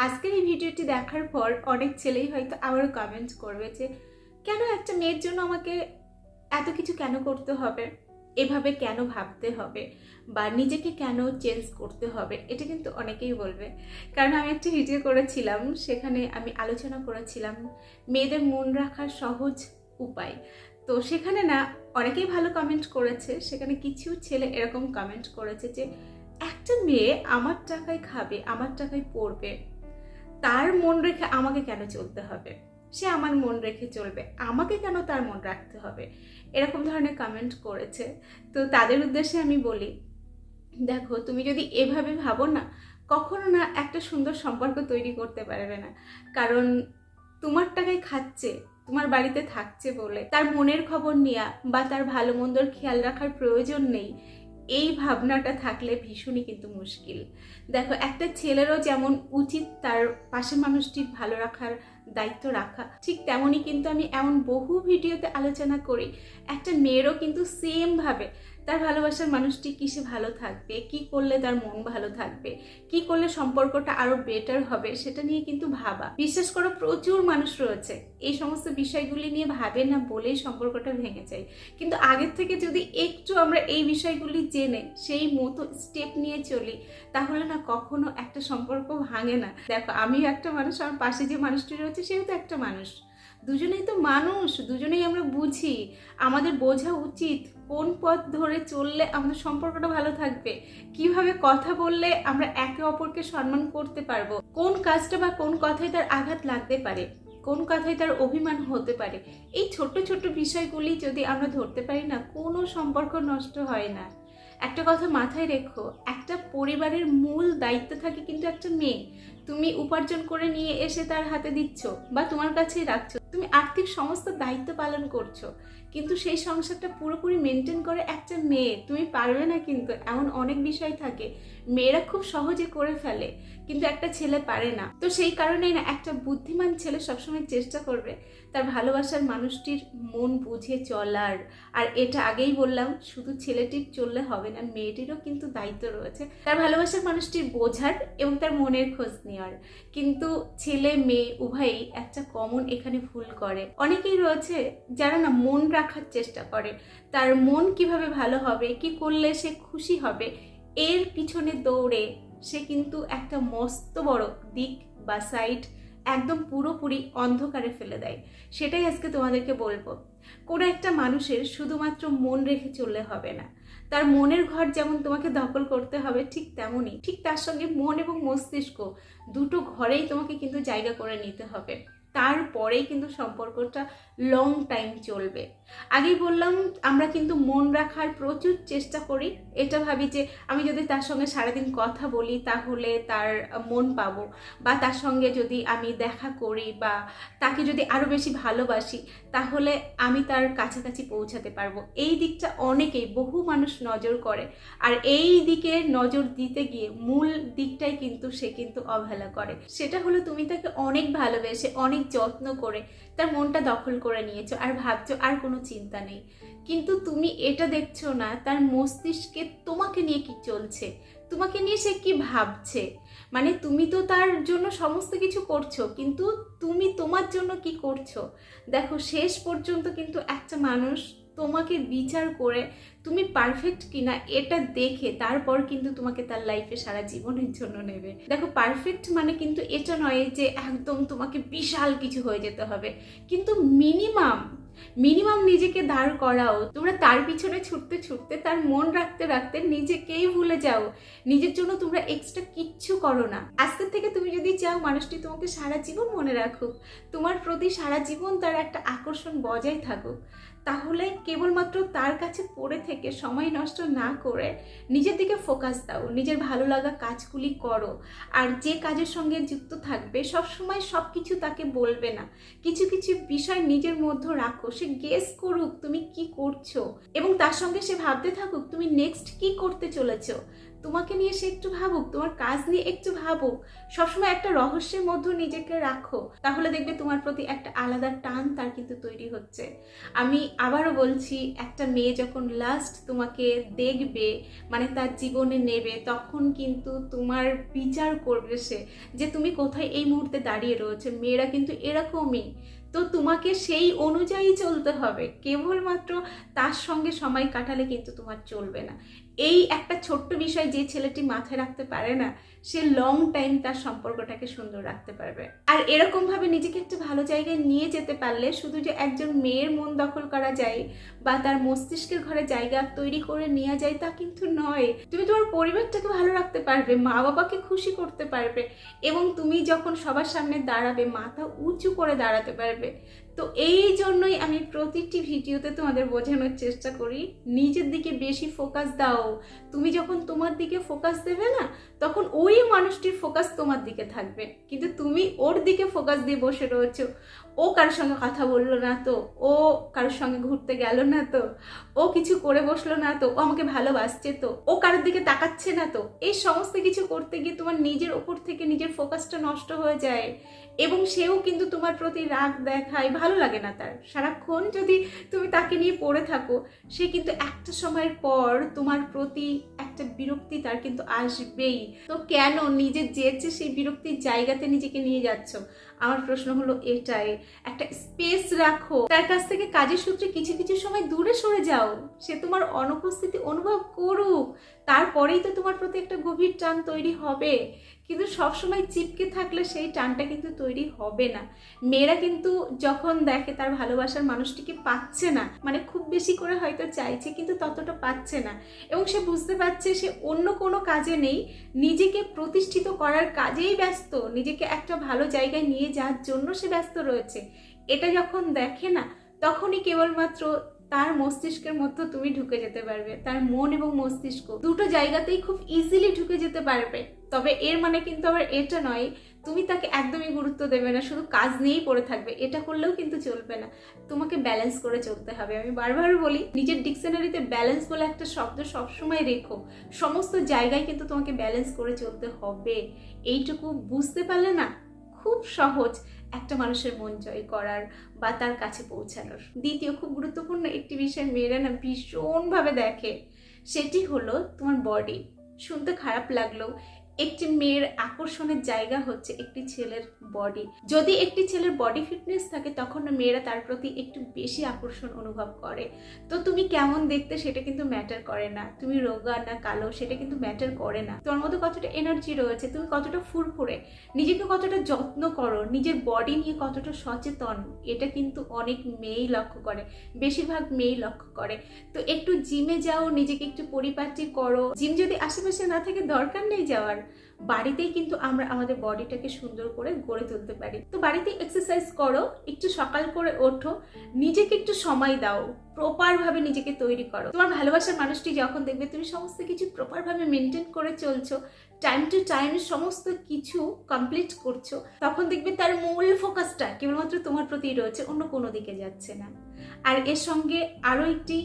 আজকের এই ভিডিওটি দেখার পর অনেক ছেলেই হয়তো আবারও কমেন্ট করবে যে, কেন একটা মেয়ের জন্য আমাকে এত কিছু কেন করতে হবে? এভাবে কেন ভাবতে হবে? বা নিজেকে কেন চেঞ্জ করতে হবে? এটা কিন্তু অনেকেই বলবে। কারণ আমি একটা ভিডিও করেছিলাম, সেখানে আমি আলোচনা করেছিলাম মেয়েদের মন রাখার সহজ উপায়। তো সেখানে না, অনেকেই ভালো কমেন্ট করেছে। সেখানে কিছু ছেলে এরকম কমেন্ট করেছে যে, একটা মেয়ে আমার টাকায় খাবে, আমার টাকায় পড়বে। তার মন রেখে আমাকে কেন চলতে হবে? সে আমার মন রেখে চলবে। আমাকে কেন তার মন রাখতে হবে? এরকম ধরনের কমেন্ট করেছে। তো তাদের উদ্দেশ্যে আমি বলি, দেখো, তুমি যদি এভাবে ভাবো না, কখনো না একটা সুন্দর সম্পর্ক তৈরি করতে পারবে না। কারণ তোমার টাকায় খাচ্ছে, তোমার বাড়িতে থাকছে বলে। তার মনের খবর নেওয়া বা তার ভালো মন্দর খেয়াল রাখার প্রয়োজন নেই। এই ভাবনাটা থাকলে ভীষণই কিন্তু মুশকিল। দেখো, একটা ছেলেরও যেমন উচিত তার পাশের মানুষটির ভালো রাখার দায়িত্ব রাখা, ঠিক তেমনই কিন্তু আমি এমন বহু ভিডিওতে আলোচনা করি, একটা মেয়েরও কিন্তু সেম ভাবে তার ভালোবাসার মানুষটি কিসে ভালো থাকবে? কি করলে তার মন ভালো থাকবে? কি করলে সম্পর্কটা আরও বেটার হবে? সেটা নিয়ে কিন্তু ভাবা। বিশ্বাস করো প্রচুর মানুষ রয়েছে। এই সমস্ত বিষয়গুলি নিয়ে ভাবে না বলেই সম্পর্কটা ভেঙে যায়। কিন্তু আগের থেকে যদি একটু আমরা এই বিষয়গুলি জেনে, সেই মতো স্টেপ নিয়ে চলি, তাহলে না কখনো একটা সম্পর্ক ভাঙে না। দেখো, আমিও একটা মানুষ, আমার পাশে যে মানুষটি রয়েছে, সেও তো একটা মানুষ। দুজনেই তো মানুষ, দুজনেই আমরা বুঝি। আমাদের বোঝা উচিত কোন পথ ধরে চললে আমাদের সম্পর্কটা ভালো থাকবে। কীভাবে কথা বললে আমরা একে অপরকে সম্মান করতে পারব? কোন কাজটা বা কোন কথায় তার আঘাত লাগতে পারে? কোন কথায় তার অভিমান হতে পারে? এই ছোট ছোট বিষয়গুলি যদি আমরা ধরতে পারি না, কোনো সম্পর্ক নষ্ট হয় না। একটা কথা মাথায় রেখো, একটা পরিবারের মূল দায়িত্ব থাকে কিন্তু একটা মেয়ে। তুমি উপার্জন করে নিয়ে এসে তার হাতে দিচ্ছ বা তোমার কাছেই রাখছো। তুমি আর্থিক সমস্ত দায়িত্ব পালন করছ। কিন্তু সেই সংসারটা পুরোপুরি মেনটেন করে একটা মেয়ে। তুমি পারবে না কিন্তু, এমন অনেক বিষয় থাকে। মেয়েরা খুব সহজে করে ফেলে, কিন্তু একটা ছেলে পারে না। তো সেই কারণেই না, একটা বুদ্ধিমান ছেলে সবসময় চেষ্টা করবে তার ভালোবাসার মানুষটির মন বুঝে চলার। আর এটা আগেই বললাম, শুধু ছেলেটির চললে হবে না, মেয়েটিরও কিন্তু দায়িত্ব রয়েছে। তার ভালোবাসার মানুষটির বোঝার এবং তার মনের খোঁজ নেওয়ার। কিন্তু ছেলে, মেয়ে উভয়ই একটা কমন এখানে ভুল করে। অনেকেই রয়েছে যারা না মন রাখার চেষ্টা করে। তার মন কীভাবে ভালো হবে, কি করলে সে খুশি হবে, এর পিছনে দৌড়ে সে কিন্তু একটা মস্ত বড় দিক বা সাইড একদম পুরোপুরি অন্ধকারে ফেলে দেয়। সেটাই আজকে তোমাদেরকে বলব। কোনো একটা মানুষের শুধুমাত্র মন রেখে চললে হবে না। তার মনের ঘর যেমন তোমাকে দখল করতে হবে ঠিক তেমনই। ঠিক তার সঙ্গে মন এবং মস্তিষ্ক দুটো ঘরেই তোমাকে কিন্তু জায়গা করে নিতে হবে। তারপরেই কিন্তু সম্পর্কটা লং টাইম চলবে। আগেই বললাম, আমরা কিন্তু মন রাখার প্রচুর চেষ্টা করি। এটা ভাবি যে, আমি যদি তার সঙ্গে সারাদিন কথা বলি, তাহলে তার মন পাবো। বা তার সঙ্গে যদি আমি দেখা করি বা তাকে যদি আরও বেশি ভালোবাসি, তাহলে আমি তার কাছাকাছি পৌঁছাতে পারব। এই দিকটা অনেকেই, বহু মানুষ নজর করে। আর এই দিকে নজর দিতে গিয়ে মূল দিকটাই কিন্তু সে কিন্তু অবহেলা করে। সেটা হলো তুমি তাকে অনেক ভালোবেসে, অনেক যত্ন করে তার মনটা দখল করে নিয়েছো আর ভাবছ আর কোনো চিন্তা নেই। কিন্তু তুমি এটা দেখছ না, তার মস্তিষ্কে তোমাকে নিয়ে কি চলছে? তোমাকে নিয়ে সে কি ভাবছে? মানে তুমি তো তার জন্য সমস্ত কিছু করছ, কিন্তু তুমি তোমার জন্য কি করছ? দেখো, শেষ পর্যন্ত কিন্তু একটা মানুষ তোমাকে বিচার করে তুমি পারফেক্ট কিনা এটা দেখে তারপর কিন্তু তোমাকে তার লাইফে সারা জীবনের জন্য নেবে। দেখো পারফেক্ট মানে কিন্তু এটা নয় যে একদম তোমাকে বিশাল কিছু হয়ে যেতে হবে। কিন্তু মিনিমাম মিনিমাম নিজেকে দাঁড় করাও, তোমরা তার পিছনে ছুটতে ছুটতে, তার মন রাখতে রাখতে নিজেকেই ভুলে যাও। নিজের জন্য তোমরা এক্সট্রা কিচ্ছু করো না। আজকের থেকে তুমি যদি চাও মানুষটি তোমাকে সারা জীবন মনে রাখুক, তোমার প্রতি সারা জীবন তার একটা আকর্ষণ বজায় থাকুক তাহলে কেবলমাত্র তার কাছে পড়ে থেকে সময় নষ্ট না করে নিজের দিকে ফোকাস দাও, নিজের ভালো লাগা কাজগুলি করো। আর যে কাজের সঙ্গে যুক্ত থাকবে সব সময় সব কিছু তাকে বলবে না। কিছু কিছু বিষয় নিজের মধ্যে রাখো, সে গেস করুক তুমি কি করছ। এবং তার সঙ্গে সে ভাবতে থাকুক তুমি নেক্সট কি করতে চলেছো। তোমাকে নিয়ে সে একটু ভাবুক, তোমার কাজ নিয়ে একটু ভাবুক। সবসময় একটা রহস্যের মধ্যে নিজেকে রাখো। তাহলে দেখবে তোমার প্রতি একটা আলাদা টান তার কিন্তু তৈরি হচ্ছে। আমি আবারও বলছি, একটা মেয়ে যখন লাস্ট তোমাকে দেখবে মানে তার জীবনে নেবে, তখন কিন্তু তোমার বিচার করবে সে যে তুমি কোথায় এই মুহূর্তে দাঁড়িয়ে রয়েছে। মেয়েরা কিন্তু এরকমই। তো তোমাকে সেই অনুযায়ী চলতে হবে। কেবলমাত্র তার সঙ্গে সময় কাটালে কিন্তু তোমার চলবে না। এই একটা ছোট্ট বিষয় যে ছেলেটি মাথায় রাখতে পারে না সে লং টাইম তার সম্পর্কটাকে সুন্দর রাখতে পারবে। আর এরকম ভাবে নিজেকে একটা ভালো জায়গায় নিয়ে যেতে পারলে শুধু যে একজন মেয়ের মন দখল করা যায় বা তার মস্তিষ্কের ঘরে জায়গা তৈরি করে নেওয়া যায় তা কিন্তু নয়। তুমি তোমার পরিবারটাকে ভালো রাখতে পারবে মা বাবাকে খুশি করতে পারবে এবং তুমি যখন সবার সামনে দাঁড়াবে, মাথা উঁচু করে দাঁড়াতে পারবে। তো এই জন্যই আমি প্রতিটি ভিডিওতে তোমাদের বোঝানোর চেষ্টা করি, নিজের দিকে বেশি ফোকাস দাও। তুমি যখন তোমার দিকে ফোকাস দেবে না, তখন ওই মানুষটির ফোকাস তোমার দিকে থাকবে। কিন্তু তুমি ওর দিকে ফোকাস দিয়ে বসে রয়েছো। ও কারোর সঙ্গে কথা বলল না তো, ও কারোর সঙ্গে ঘুরতে গেল না তো, ও কিছু করে বসল না তো, ও আমাকে ভালোবাসছে তো, ও কারোর দিকে তাকাচ্ছে না তো, এই সমস্ত কিছু করতে গিয়ে তোমার নিজের ওপর থেকে নিজের ফোকাসটা নষ্ট হয়ে যায়। এবং সেও কিন্তু তোমার প্রতি রাগ দেখায়, ভালো লাগে না তার। সারাক্ষণ যদি তুমি তাকে নিয়ে পড়ে থাকো, সে কিন্তু একটা সময়ের পর তোমার প্রতি একটা বিরক্তি তার কিন্তু আসবেই। তো কেন নিজের যেচে সেই বিরক্তির জায়গাতে নিজেকে নিয়ে যাচ্ছ? আমার প্রশ্ন হলো এটাই। একটা স্পেস রাখো। তার কাছ থেকে কাজের সূত্রে কিছু কিছু সময় দূরে সরে যাও। সে তোমার অনুপস্থিতি অনুভব করুক। তারপরেই তো তোমার প্রতি একটা গভীর টান তৈরি হবে। কিন্তু সবসময় চিপকে থাকলে সেই টানটা কিন্তু তৈরি হবে না। মেয়েরা কিন্তু যখন দেখে তার ভালোবাসার মানুষটিকে পাচ্ছে না মানে খুব বেশি করে হয়তো চাইছে, কিন্তু ততটা পাচ্ছে না। এবং সে বুঝতে পারছে সে অন্য কোনো কাজে নেই। নিজেকে প্রতিষ্ঠিত করার কাজেই ব্যস্ত। নিজেকে একটা ভালো জায়গায় নিয়ে যাওয়ার জন্য সে ব্যস্ত রয়েছে। এটা যখন দেখে না, তখনই কেবলমাত্র তার মস্তিষ্কের মধ্যে তুমি ঢুকে যেতে পারবে, তার মন এবং মস্তিষ্ক দুটো জায়গাতেই খুব ইজিলি ঢুকে যেতে পারবে। তবে এর মানে কিন্তু আবার এটা নয়, তুমি তাকে একদমই গুরুত্ব দেবে না, শুধু কাজ নিয়েই পড়ে থাকবে, এটা করলেও কিন্তু চলবে না। তোমাকে ব্যালেন্স করে চলতে হবে। আমি বারবার বলি, নিজের ডিকশনারিতে ব্যালেন্স বলে একটা শব্দ সবসময় রেখো। সমস্ত জায়গায় কিন্তু তোমাকে ব্যালেন্স করে চলতে হবে। এইটুকু বুঝতে পারলে না খুব সহজ একটা মানুষের মন জয় করার বা তার কাছে পৌঁছানোর। দ্বিতীয় খুব গুরুত্বপূর্ণ একটি বিষয় মেয়েরা না ভীষণভাবে দেখে, সেটি হলো তোমার বডি শুনতে খারাপ লাগলেও একটি মেয়ের আকর্ষণের জায়গা হচ্ছে একটি ছেলের বডি যদি একটি ছেলের বডি ফিটনেস থাকে, তখন মেয়েরা তার প্রতি একটু বেশি আকর্ষণ অনুভব করে। তো তুমি কেমন দেখতে সেটা কিন্তু ম্যাটার করে না। তুমি রোগা না কালো, সেটা কিন্তু ম্যাটার করে না। তোমার মধ্যে কতটা এনার্জি রয়েছে, তুমি কতটা ফুরফুরে, নিজেকে কতটা যত্ন করো, নিজের বডি নিয়ে কতটা সচেতন, এটা কিন্তু অনেক মেয়েই লক্ষ্য করে। বেশিরভাগ মেয়েই লক্ষ্য করে। তো একটু জিমে যাও, নিজেকে একটু পরিপাটি করো। জিম যদি আশেপাশে না থাকে, দরকার নেই যাওয়ার। বাড়িতেই কিন্তু আমরা আমাদের বডিটাকে সুন্দর করে গড়ে তুলতে পারি। তো বাড়িতে এক্সারসাইজ করো, একটু সকাল করে ওঠো, নিজেকে একটু সময় দাও প্রপারভাবে নিজেকে তৈরি করো। তোমার ভালোবাসার মানুষটি যখন দেখবে তুমি সমস্ত কিছু প্রপারভাবে মেনটেন করে চলছো টাইম টু টাইম সমস্ত কিছু কমপ্লিট করছ, তখন দেখবে তার মূল ফোকাসটা কেবলমাত্র তোমার প্রতি রয়েছে, অন্য কোনো দিকে যাচ্ছে না। আর এর সঙ্গে আরও একটি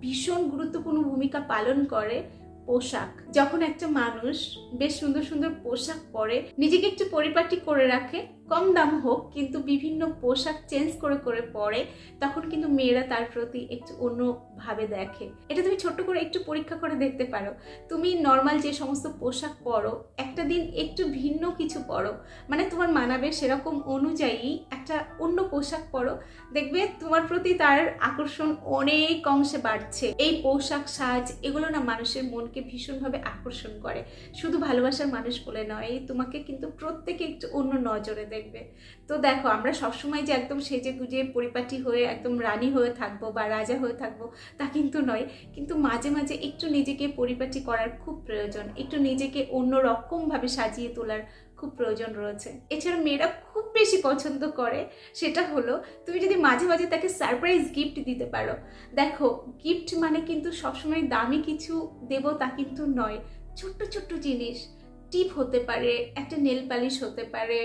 ভীষণ গুরুত্বপূর্ণ ভূমিকা পালন করে পোশাক। যখন একটা মানুষ বেশ সুন্দর সুন্দর পোশাক পরে, নিজেকে একটু পরিপাটি করে রাখে, কম দাম হোক, কিন্তু বিভিন্ন পোশাক চেঞ্জ করে করে পরে, তখন কিন্তু মেয়েরা তার প্রতি একটু অন্যভাবে দেখে। এটা তুমি ছোট্ট করে একটু পরীক্ষা করে দেখতে পারো। তুমি নর্মাল যে সমস্ত পোশাক পরো, একটা দিন একটু ভিন্ন কিছু পরো। মানে তোমার মানাবে সেরকম অনুযায়ী একটা অন্য পোশাক পরো। দেখবে তোমার প্রতি তার আকর্ষণ অনেক অংশে বাড়ছে। এই পোশাক, সাজ, এগুলো না মানুষের মনকে ভীষণভাবে আকর্ষণ করে। শুধু ভালোবাসার মানুষ বলে নয় তোমাকে কিন্তু প্রত্যেকে একটু অন্য নজরে দেখবে। তো দেখো, আমরা সবসময় যে একদম সেজে গুজে পরিপাটি হয়ে একদম রানী হয়ে থাকব বা রাজা হয়ে থাকব, তা কিন্তু নয়। কিন্তু মাঝে মাঝে একটু নিজেকে পরিপাটি করার খুব প্রয়োজন, একটু নিজেকে অন্য রকমভাবে সাজিয়ে তোলার খুব প্রয়োজন রয়েছে। এছাড়া মেয়েরা খুব বেশি পছন্দ করে, সেটা হলো তুমি যদি মাঝে মাঝে তাকে সারপ্রাইজ গিফট দিতে পারো। দেখো গিফট মানে কিন্তু সবসময় দামি কিছু দেব তা কিন্তু নয়, ছোট্ট ছোট্ট জিনিস। টিপ হতে পারে, একটা নেল পালিশ হতে পারে,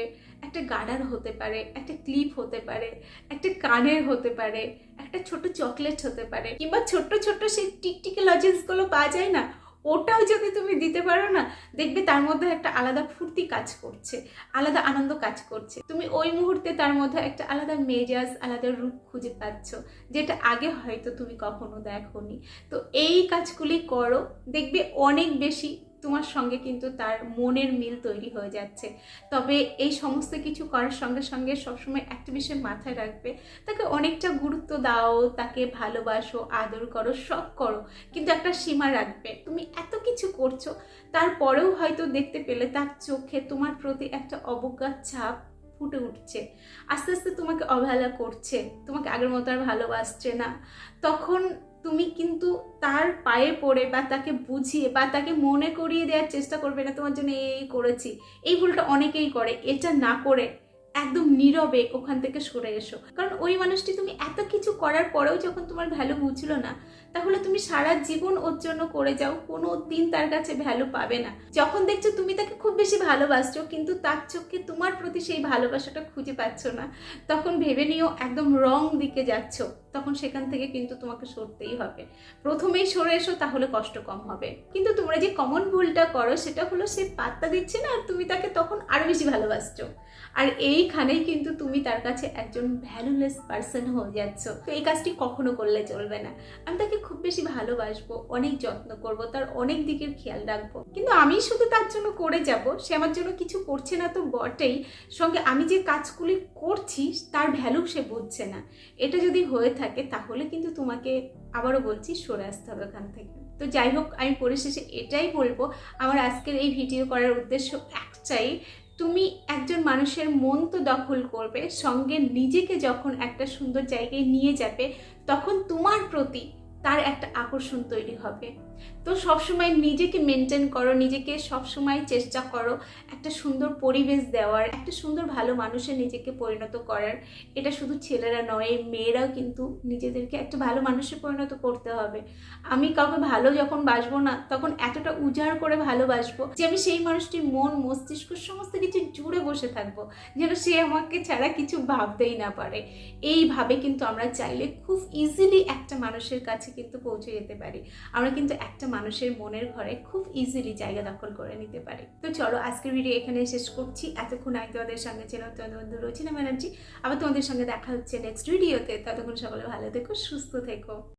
একটা গার্ডার হতে পারে, একটা ক্লিপ হতে পারে, একটা কানের হতে পারে, একটা ছোট চকলেট হতে পারে। কিংবা ছোট্ট ছোট্ট সেই টিকটিকে লজেন্সগুলো পাওয়া যায় না ওটাও যদি তুমি দিতে পারো না, দেখবে তার মধ্যে একটা আলাদা ফুর্তি কাজ করছে, আলাদা আনন্দ কাজ করছে। তুমি ওই মুহূর্তে তার মধ্যে একটা আলাদা মেজাজ, আলাদা রূপ খুঁজে পাচ্ছ, যেটা আগে হয়তো তুমি কখনো দেখোনি। তো এই কাজগুলি করো, দেখবে অনেক বেশি তোমার সঙ্গে কিন্তু তার মনের মিল তৈরি হয়ে যাচ্ছে। তবে এই সমস্ত কিছু করার সঙ্গে সঙ্গে সবসময় একটা বিষয় মাথায় রাখবে, তাকে অনেকটা গুরুত্ব দাও, তাকে ভালোবাসো, আদর করো সব করো, কিন্তু একটা সীমা রাখবে। তুমি এত কিছু করছ, তারপরেও হয়তো দেখতে পেলে তার চোখে তোমার প্রতি একটা অবজ্ঞার ছাপ ফুটে উঠছে। আস্তে আস্তে তোমাকে অবহেলা করছে, তোমাকে আগের মতো আর ভালোবাসছে না। তখন তুমি কিন্তু তার পায়ে পড়ে বা তাকে বুঝিয়ে বা তাকে মনে করিয়ে দেওয়ার চেষ্টা করবে না তোমার জন্য এই করেছি। এই ভুলটা অনেকেই করে। এটা না করে একদম নীরবে ওখান থেকে সরে এসো। কারণ ওই মানুষটি তুমি এত কিছু করার পরেও যখন তোমার ভ্যালু বুঝলো না, তাহলে তুমি সারা জীবন ওর জন্য করে যাও, কোনো দিন তার কাছে ভ্যালু পাবে না। যখন দেখছ তুমি তাকে খুব বেশি ভালোবাসছো, কিন্তু তার চোখে তোমার প্রতি সেই ভালোবাসাটা খুঁজে পাচ্ছ না, তখন ভেবে নিও একদম রং দিকে যাচ্ছ, তখন সেখান থেকে কিন্তু তোমাকে সরতেই হবে। প্রথমেই সরে এসো, তাহলে কষ্ট কম হবে। কিন্তু তোমরা যে কমন ভুলটা করো, সেটা হলো সে পাত্তা দিচ্ছে না, আর তুমি তাকে তখন আরও বেশি ভালোবাসছো। আর এইখানেই কিন্তু তুমি তার কাছে একজন ভ্যালুলেস পার্সন হয়ে যাচ্ছ। তো এই কাজটি কখনো করলে চলবে না। আমি তাকে খুব বেশি ভালোবাসবো, অনেক যত্ন করব, তার অনেক দিকের খেয়াল রাখব। কিন্তু আমি শুধু তার জন্য করে যাব, সে আমার জন্য কিছু করছে না তো বটেই। সঙ্গে আমি যে কাজগুলি করছি, তার ভ্যালু সে বুঝছে না। এটা যদি হয়ে থাকে, তাহলে কিন্তু তোমাকে আবারও বলছি, সরে আসতে হবে ওখান থেকে। তো যাই হোক, আমি পরিশেষে এটাই বলব। আমার আজকের এই ভিডিও করার উদ্দেশ্য একটাই তুমি একজন মানুষের মন তো দখল করবে, সঙ্গে নিজেকে যখন একটা সুন্দর জায়গায় নিয়ে যাবে, তখন তোমার প্রতি তার একটা আকর্ষণ তৈরি হবে। তো সবসময় নিজেকে মেনটেন করো, নিজেকে সবসময় চেষ্টা করো একটা সুন্দর পরিবেশ দেওয়ার, একটা সুন্দর ভালো মানুষে নিজেকে পরিণত করার। এটা শুধু ছেলেরা নয়, মেয়েরাও কিন্তু নিজেদেরকে একটা ভালো মানুষে পরিণত করতে হবে। আমি কাউকে ভালো যখন বাসবো না, তখন এতটা উজাড় করে ভালোবাসবো যে আমি সেই মানুষটির মন, মস্তিষ্ক সমস্ত কিছু জুড়ে বসে থাকব, যেন সে আমাকে ছাড়া কিছু ভাবতেই না পারে। এইভাবে কিন্তু আমরা চাইলে খুব ইজিলি একটা মানুষের কাছে কিন্তু পৌঁছে যেতে পারি। আমরা কিন্তু একটা মানুষের মনের ঘরে খুব ইজিলি জায়গা দখল করে নিতে পারে। তো চলো আজকের ভিডিও এখানে শেষ করছি। এতক্ষণ আমি তোমাদের সঙ্গে ছিলাম, তোমাদের বন্ধু রচিনা ব্যানার্জি। আবার তোমাদের সঙ্গে দেখা হচ্ছে নেক্সট ভিডিওতে ততক্ষণ সকলে ভালো থেকো, সুস্থ থেকো।